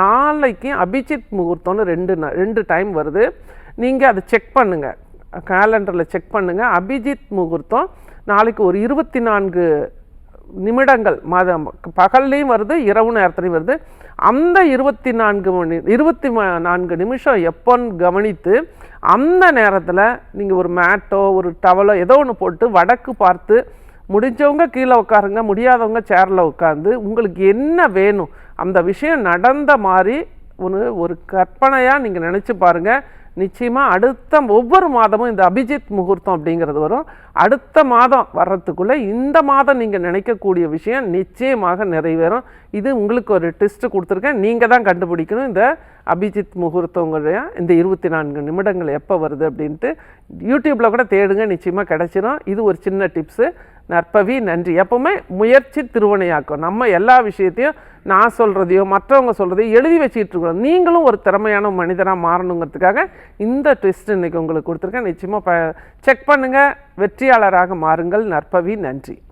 நாளைக்கு அபிஜித் முகூர்த்தம்னு ரெண்டு ரெண்டு டைம் வருது. நீங்கள் அதை செக் பண்ணுங்கள் கேலண்டரில் செக் பண்ணுங்கள் அபிஜித் முகூர்த்தம் நாளைக்கு ஒரு இருபத்தி நான்கு நிமிடங்கள். மாதம் பகல்லையும் வருது இரவு நேரத்துலையும் வருது. அந்த இருபத்தி நான்கு மணி இருபத்தி நான்கு நிமிஷம் எப்போன்னு கவனித்து அந்த நேரத்தில் நீங்கள் ஒரு மேட்டோ ஒரு டவலோ ஏதோ ஒன்று போட்டு வடக்கு பார்த்து முடிஞ்சவங்க கீழே உட்காருங்க முடியாதவங்க சேரில் உட்காந்து உங்களுக்கு என்ன வேணும்? அந்த விஷயம் நடந்த மாதிரி ஒரு ஒரு கற்பனையாக நீங்கள் நினச்சி பாருங்கள் நிச்சயமாக அடுத்த ஒவ்வொரு மாதமும் இந்த அபிஜித் முகூர்த்தம் அப்படிங்கிறது வரும். அடுத்த மாதம் வர்றதுக்குள்ளே இந்த மாதம் நீங்கள் நினைக்கக்கூடிய விஷயம் நிச்சயமாக நிறைவேறும். இது உங்களுக்கு ஒரு டெஸ்ட் கொடுத்துருக்கேன். நீங்கள் தான் கண்டுபிடிக்கணும் இந்த அபிஜித் முகூர்த்தங்களுடைய இந்த இருபத்தி நான்கு நிமிடங்கள் எப்போ வருது அப்படின்ட்டு. யூடியூப்பில் கூட தேடுங்க நிச்சயமாக கிடச்சிரும். இது ஒரு சின்ன டிப்ஸு நற்பவி நன்றி. எப்பவுமே முயற்சி திருவனையாக்கும். நம்ம எல்லா விஷயத்தையும் நான் சொல்கிறதையோ மற்றவங்க சொல்கிறதையோ எழுதி வச்சுக்கிட்டு இருக்கணும். நீங்களும் ஒரு திறமையான மனிதனாக மாறணுங்கிறதுக்காக இந்த ட்விஸ்ட் இன்றைக்கி உங்களுக்கு கொடுத்துருக்கேன். நிச்சயமாக ப செக் பண்ணுங்கள் வெற்றியாளராக மாறுங்கள். நற்பவி நன்றி.